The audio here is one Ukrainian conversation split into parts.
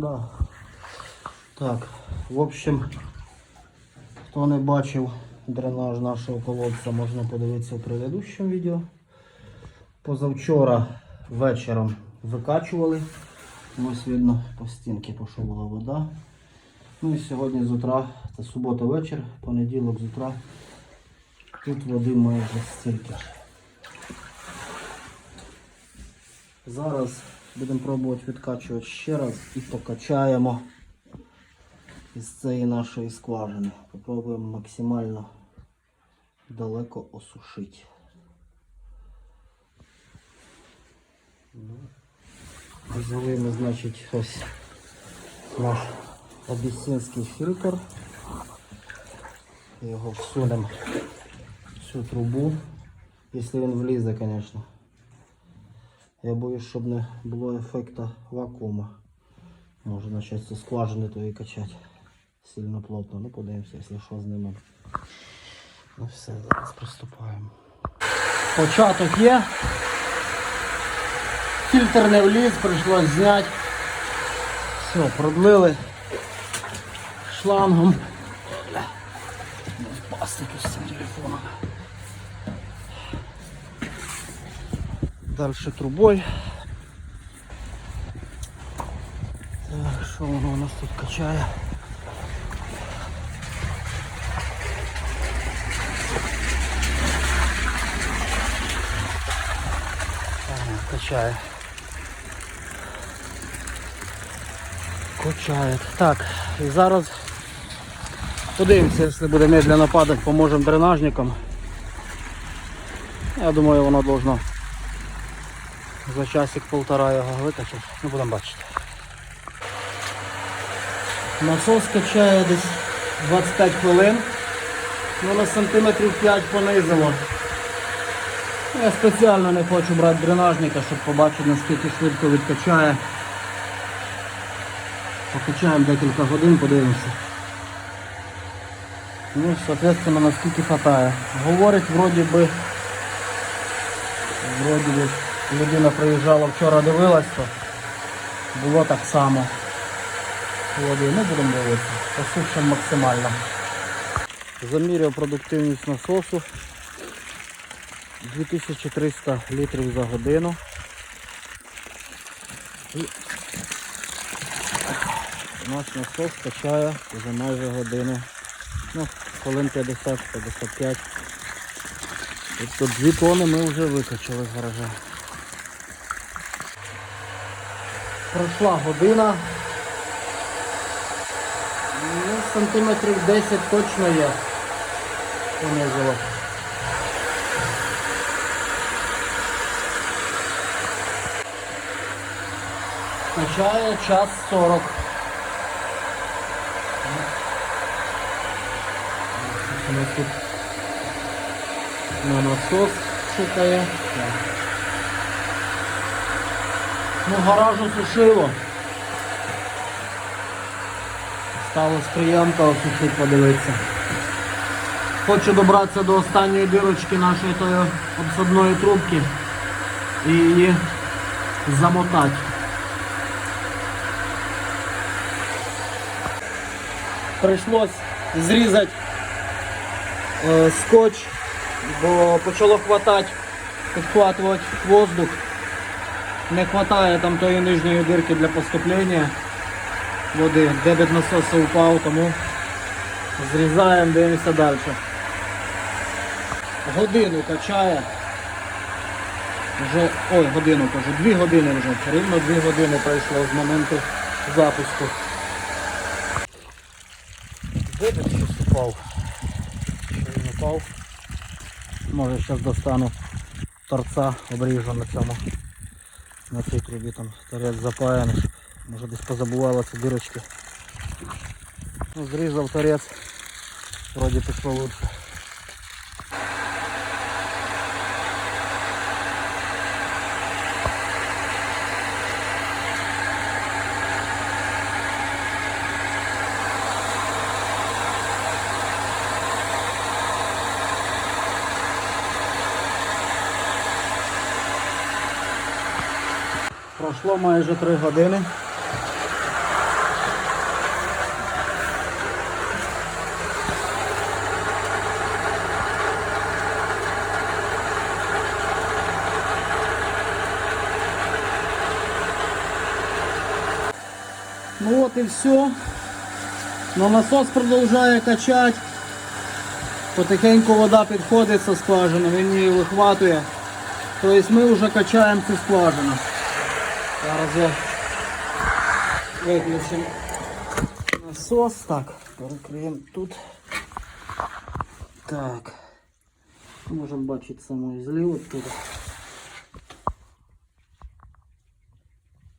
Да. Так, в общем, хто не бачив дренаж нашого колодця, можна подивитися в предыдущому відео. Позавчора вечором викачували. Ось видно, по стінки пішла була вода. Ну і сьогодні з утра, це субота вечір, понеділок з утра. Тут води майже стільки. Зараз будемо пробувати відкачувати ще раз і покачаємо із цієї нашої скважини. Попробуємо максимально далеко осушити. Ну, Взяли ми, значить, ось наш абісинський фільтр. Його всунемо в цю трубу, якщо він влізе, звісно. Я боюсь, щоб не було ефекту вакуума. Може почати зі скважини тої качати. Сильно плотно. Ну подивимося, якщо що знімемо. Ну все, зараз приступаємо. Початок є. Фільтр не вліз, прийшлось зняти. Все, продлили шлангом. Впасти з цим Дальше трубой. Так, що воно у нас тут качає? Ага, качає. Качає. Так, і зараз подивимося, якщо буде медленно падати, поможемо дренажникам. Я думаю, воно должно за часик-полтора його викачати. Ну будемо бачити. Насос качає десь 25 хвилин. Ну на сантиметрів 5 понизило. Я спеціально не хочу брати дренажника, щоб побачити наскільки швидко відкачає. Покачаємо декілька годин, подивимося. Ну, соответственно, наскільки хватає. Говорить, вроді би, вроді би, людина приїжджала вчора, дивилась, то було так само. Води, ну будемо дивитися. Посушимо максимально. Заміряв продуктивність насосу. 2300 літрів за годину. І у нас насос качає вже майже годину. Ну, хвилин 50-55. Тобто 2 тони ми вже викачали з гаража. Пройшла година. Ну, сантиметрів 10 точно є. Понизило. Качає час 40. У тут на насос шукає. Ну, гаражу сушило. Сталось приємка осушить, подивитися. Хочу добратися до останньої дирочки нашої тої обсадної трубки і її замотати. Прийшлось зрізати е, скотч, бо почало хватати, підхватувати воздух. Не вистачає там тої нижньої дирки для поступлення води. Дебет насосу упав, тому зрізаємо, дивимося далі. Годину качає. Вже, ой, годину кажу, дві години вже. Рівно дві години пройшло з моменту запуску. Дебет щось упав. Що упав. Може зараз достану торца, обріжу на цьому. На цій трубі там торець запаяний, щоб може десь позабувала ці дирочки. Ну, зрізав торець, вроді пішло лучше. Пройшло майже три години. Ну от і все. Но насос продовжує качати. Потихеньку вода підходить со скважини, він її вихватує. Тобто ми вже качаємо цю скважину. Зараз я виключимо насос. Так, перекриємо тут. Так. Можемо бачити саму зліву тут.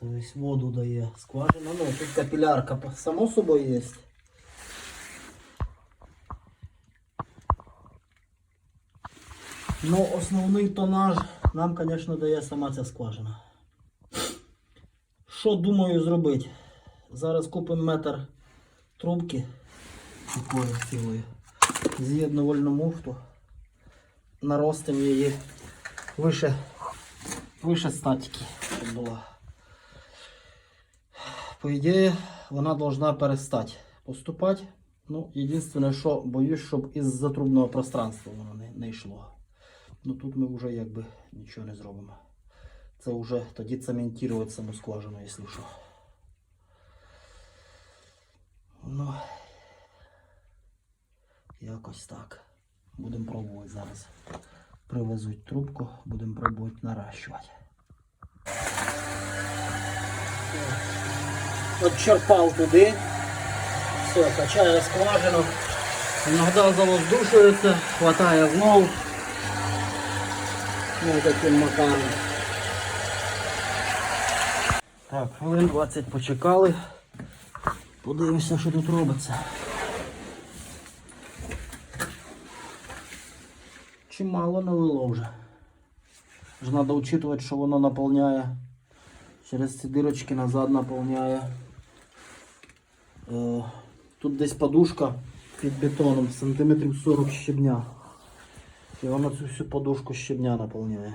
Тобто воду дає скважина. Ну, тут капілярка по- само собою є. Ну, основний тонаж нам, звісно, дає сама ця скважина. Що думаю зробити? Зараз купимо метр трубки такої цілої. З'єдну вольну муфту. Наростимо її вище, вище статики, щоб була. По ідеї, вона должна перестати поступати. Ну, єдине, що боюсь, щоб із затрубного пространства воно не, не йшло. Ну тут ми вже якби нічого не зробимо. Це вже тоді цементувати саму скважину, якщо що. Ну, якось так. Будемо пробувати зараз. Привезуть трубку, будемо пробувати наращувати. От черпал туди. Все, качає скважину. Іногда завоздушується, хватає знову. Ну, таким макаром. Так, хвилин 20 почекали. Подивимося, що тут робиться. Чимало налило вже. Ж треба учитувати, що воно наповняє. Через ці дирочки назад наповняє. Е, Тут десь подушка під бетоном, сантиметрів 40 щебня. І воно цю всю подушку щебня наповняє.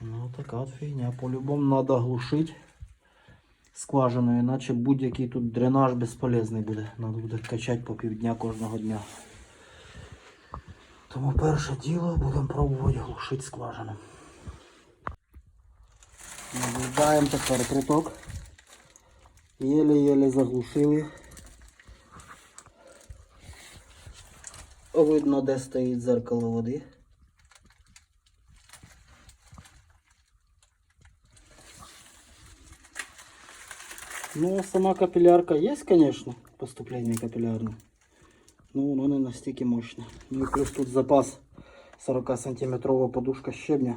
Ну така от фігня. По-любому треба глушити скважину, іначе будь-який тут дренаж безполезний буде. Треба буде качати по півдня кожного дня. Тому перше діло будемо пробувати глушити скважину. Наблюдаємо тепер приток. Єле-єле заглушили. Видно, де стоїть дзеркало води. Ну, сама капілярка є, звісно, поступлення капілярне. Ну, воно не настільки мощне. Ну і плюс тут запас 40 сантиметрова подушка щебня.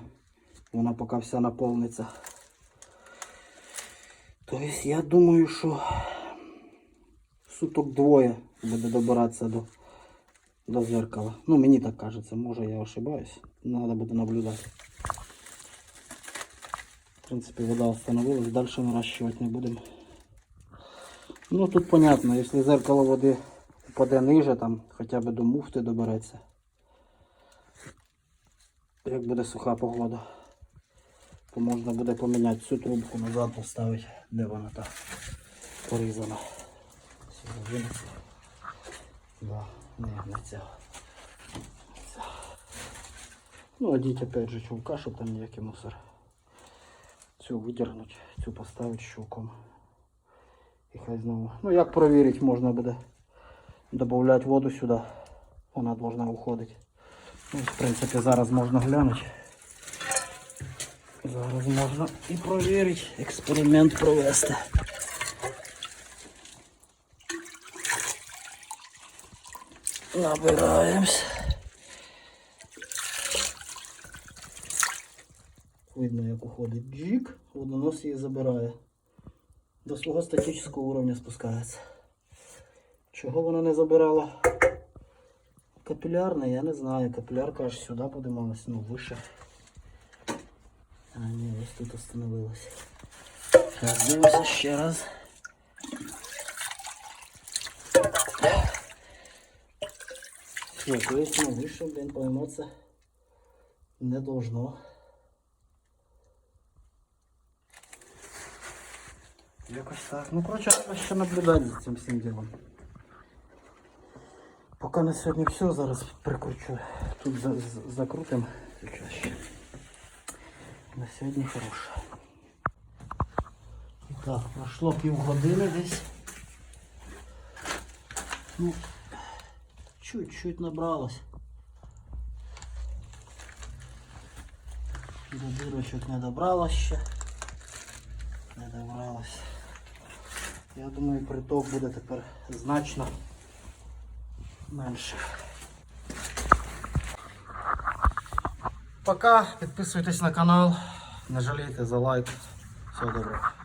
Вона поки вся наповниться. Тобто я думаю, що суток двоє буде добиратися до, до зеркала. Ну, мені так кажеться, може я ошибаюсь. Надо буде наблюдати. В принципі, вода остановилась, далі наращивать не будемо. Ну тут понятно, якщо зеркало води упаде ниже, там хоча б до муфти добереться. Як буде суха погода, то можна буде поміняти всю трубку назад поставити, де вона так порізана. Винесли. Да, не, не ця. Ну, одіть опять же чулка, щоб там ніякий мусор. Цю видергнуть, цю поставити щуком. І хай знову. Ну як провірити можна буде додати воду сюди. Вона должна уходити. Ну, в принципі, зараз можна глянути. Зараз можна і провірити, експеримент провести. Набираємось. Видно, як уходить джик, водонос її забирає. До свого статичного уровня спускається. Чого вона не забирала? Капілярне, я не знаю. Капілярка аж сюди подималась, ну вище. А ні, ось тут остановилась. Так, дивимося ще раз. То есть, ну, вище, блин, пойматься не должно. Якось так. Ну, коротше, треба ще наблюдати за цим всім ділом. Поки на сьогодні все, зараз прикручу. Тут за за- закрутимо. На сьогодні хороше. І Так, пройшло півгодини десь. Ну, чуть-чуть набралось. До дирочок не добралось ще. Не добралось. Я думаю, приток буде тепер значно менше. Пока, підписуйтесь на канал, не жалійте за лайк. Всього доброго.